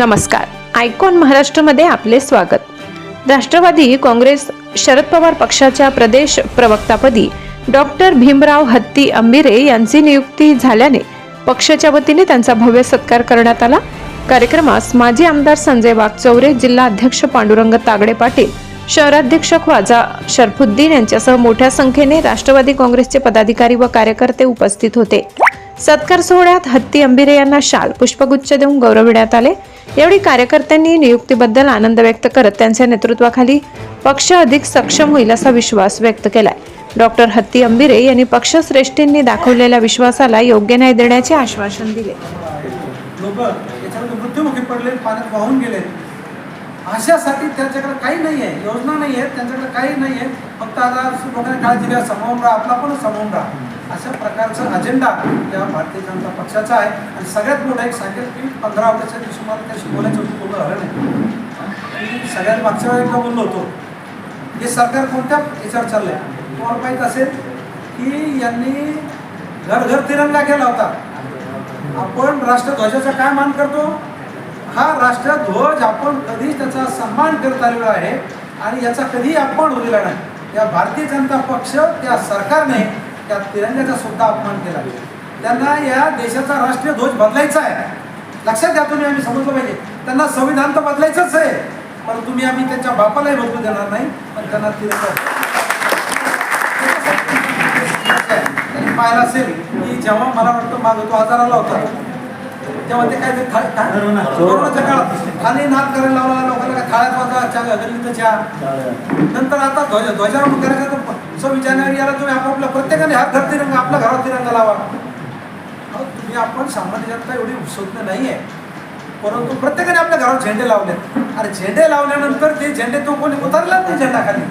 नमस्कार. आयकॉन महाराष्ट्रमध्ये आपले स्वागत. राष्ट्रवादी काँग्रेस शरद पवार पक्षाच्या प्रदेश प्रवक्तापदी डॉक्टर भीमराव हत्ती अंबिरे यांची नियुक्ती झाल्याने पक्षाच्या वतीने त्यांचा भव्य सत्कार करण्यात आला. कार्यक्रमास माजी आमदार संजय वाघचौरे जिल्हा अध्यक्ष पांडुरंग तागडे पाटील शहराध्यक्ष ख्वाजा शरफुद्दीन यांच्यासह मोठ्या संख्येने राष्ट्रवादी काँग्रेसचे पदाधिकारी व कार्यकर्ते उपस्थित होते. सत्कार सोहळ्यात हत्ती अंबिरे यांना शाल पुष्पगुच्छ देऊन गौरविण्यात आले. यावेळी कार्यकर्त्यांनी नियुक्तीबद्दल आनंद व्यक्त करत त्यांच्या नेतृत्वाखाली पक्ष अधिक सक्षम होईल असा विश्वास व्यक्त केलाय. डॉक्टर हत्ती अंबिरे यांनी पक्षश्रेष्ठींनी दाखवलेल्या विश्वासाला योग्य न्याय देण्याचे आश्वासन दिले. मृत्यूमुखी पडले पाण्यात वाहून गेले अशासाठी त्यांच्याकडे काही नाही आहे योजना नाही आहे त्यांच्याकडे काही नाही आहे फक्त आता लोकांना काळजी घ्या समोर राहा आपला पण समोर राहा. अशा प्रकारचा अजेंडा या भारतीय जनता पक्षाचा आहे. आणि सगळ्यात मोठा एक सांगेल की पंधरा ऑगस्टच्या दिवशी मला त्याशी बोलायचं होतं पूर्ण झालं नाही. मी सगळ्यात मागच्या वेळेला बोललो होतो. हे सरकार कोणत्या याच्यावर चाललंय? तुम्हाला माहीत असेल की यांनी घर घर तिरंगा केला होता. आपण राष्ट्रध्वजाचा काय मान करतो? हा राष्ट्रध्वज आपण कधीच त्याचा सन्मान करत आलेलो आहे आणि याचा कधीही अपमान होलेला नाही. या भारतीय जनता पक्ष त्या सरकारने त्या तिरंग्याचा सुद्धा अपमान केला. त्यांना या देशाचा राष्ट्रीय ध्वज बदलायचा आहे. लक्षात घ्या तुम्ही आम्ही समजलं पाहिजे. त्यांना संविधान तर बदलायचंच आहे. पण तुम्ही आम्ही त्यांच्या बापालाही बदलू देणार नाही. पण त्यांना तिरंगा पाहिलं असेल की जेव्हा मला वाटतं माझा तो आजार आला होता तेव्हा ते काय ते कोरोनाच्या काळात खाली नाद करायला लावला लोकांना काय थाळ्यात वाजा गल्लीत चहा नंतर आता ध्वज ध्वजारोहण करायचं तर सव्वीस जानेवारी याला तुम्ही आपापल्या प्रत्येकाने हात घर तिरंगा आपल्या घरात तिरंगा लावा. अहो, तुम्ही आपण सामान्य जनता एवढी उत्सुक नाही आहे परंतु प्रत्येकाने आपल्या घरात झेंडे लावले अरे झेंडे लावल्यानंतर ते झेंडे तो कोणी उतरला नाही झेंडा खाली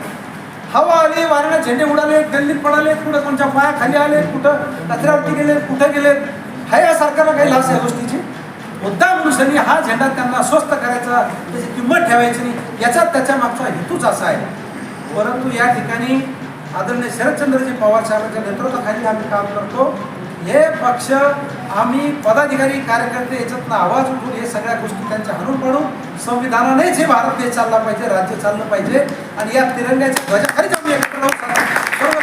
हवा आली वाऱ्याने झेंडे उडाले गल्लीत पडाले कुठं कोणच्या पाया खाली आले कुठं कचऱ्यावरती गेले कुठं गेले. हा या सरकारला काही लास या गोष्टीची? मुद्दा मनुष्यांनी हा झेंडा त्यांना स्वस्त करायचा त्याची किंमत ठेवायची नाही. याचा त्याच्या मागचा हेतूच असा आहे. परंतु या ठिकाणी आदरणीय शरदचंद्रजी पवार साहेबांच्या नेतृत्वाखाली आम्ही काम करतो. हे पक्ष आम्ही पदाधिकारी कार्यकर्ते याच्यातनं आवाज उठून हे सगळ्या गोष्टी त्यांच्या हरून पडून संविधानानेच हे भारत देश चालला पाहिजे राज्य चाललं पाहिजे. आणि या तिरंग्याच्या ध्वजाखालीच आम्ही एकत्र सर्व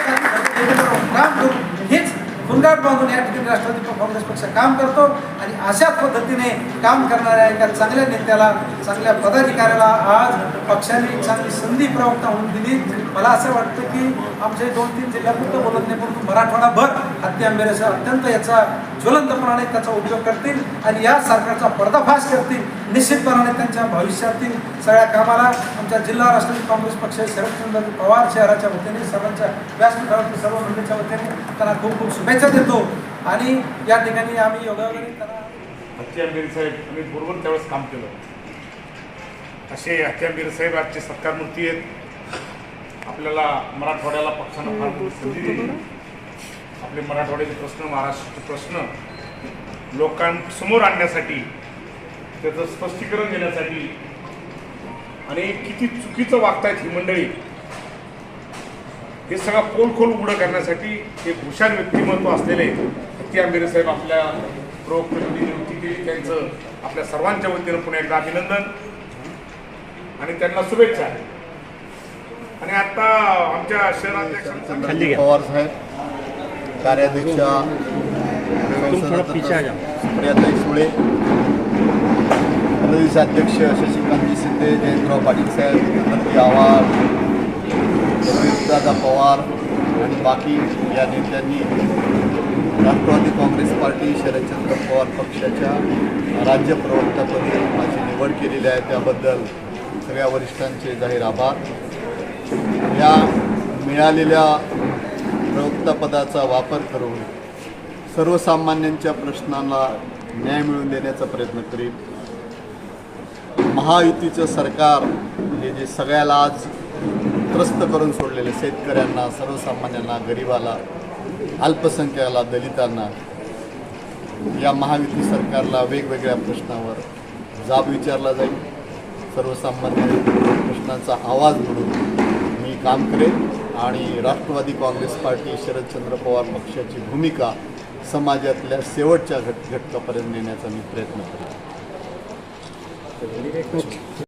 एकत्र काम करू. हेच गुंगाट बांधून या ठिकाणी राष्ट्रवादी काँग्रेस पक्ष काम करतो. अशाच पद्धतीने काम करणाऱ्या एका चांगल्या नेत्याला चांगल्या पदाधिकाऱ्याला आज पक्षाने चांगली संधी प्रवक्ता होऊन दिली. मला असं वाटतं की आमचे दोन तीन जिल्ह्यापुरतं बोलत नाही परंतु मराठवाडाभर हत्या आंबेरसं अत्यंत याचा ज्वलंतपणाने त्याचा उपयोग करतील आणि या सरकारचा पर्दाफाश करतील. निश्चितपणाने त्यांच्या भविष्यातील सगळ्या कामाला आमच्या जिल्हा राष्ट्रवादी काँग्रेस पक्ष शरदचंद्र पवार शहराच्या वतीने सर्वांच्या व्यासपीठावरती सर्व मंडळीच्या वतीने त्यांना खूप खूप शुभेच्छा देतो. आणि या ठिकाणी आम्ही योगावरी त्यांना हत्ती आंबेरी साहेब आम्ही बरोबर त्यावेळेस काम केलं. असे हत्ती साहेब आजचे सत्कारमूर्ती आहेत. आपल्याला मराठवाड्याला पक्षानं फार संधी दिली. आपले मराठवाड्याचे प्रश्न महाराष्ट्राचे प्रश्न लोकांसमोर आणण्यासाठी त्याचं स्पष्टीकरण देण्यासाठी आणि किती चुकीचं वागतायत ही मंडळी हे सगळं खोल खोल उघडं करण्यासाठी एक हुशार व्यक्तिमत्व असलेले हत्ती आंबेरे साहेब आपल्या नियुक्ती केली त्यांचं आपल्या सर्वांच्या वतीनं पुन्हा एकदा अभिनंदन आणि त्यांना शुभेच्छा. आणि आता आमच्या शहराध्यक्षांचा पवार साहेब कार्याध्यक्षा सुळे प्रदेशाध्यक्ष शशिकांतजी शिंदे जयंतराव पाटील साहेब नंदी आव्हाड दादा पवार आणि बाकी या नेत्यांनी राष्ट्रवादी काँग्रेस पार्टी शरदचंद्र पवार पक्षाच्या राज्य प्रवक्त्यापदी माझी निवड केलेली आहे. त्याबद्दल सगळ्या वरिष्ठांचे जाहीर आभार. या मिळालेल्या प्रवक्तापदाचा वापर करून सर्वसामान्यांच्या प्रश्नांना न्याय मिळवून देण्याचा प्रयत्न करीन. महायुतीचं सरकार हे जे सगळ्याला आज त्रस्त करून सोडलेलं शेतकऱ्यांना सर्वसामान्यांना गरिबाला अल्पसंख्याला दलितांना या महायुती सरकारला वेगवेगळ्या प्रश्नावर जाब विचारला जाईल. सर्वसामान्य प्रश्नांचा आवाज म्हणून मी काम करेन आणि राष्ट्रवादी काँग्रेस पार्टी शरदचंद्र पवार पक्षाची भूमिका समाजातल्या शेवटच्या घट घटकापर्यंत नेण्याचा मी प्रयत्न करेन.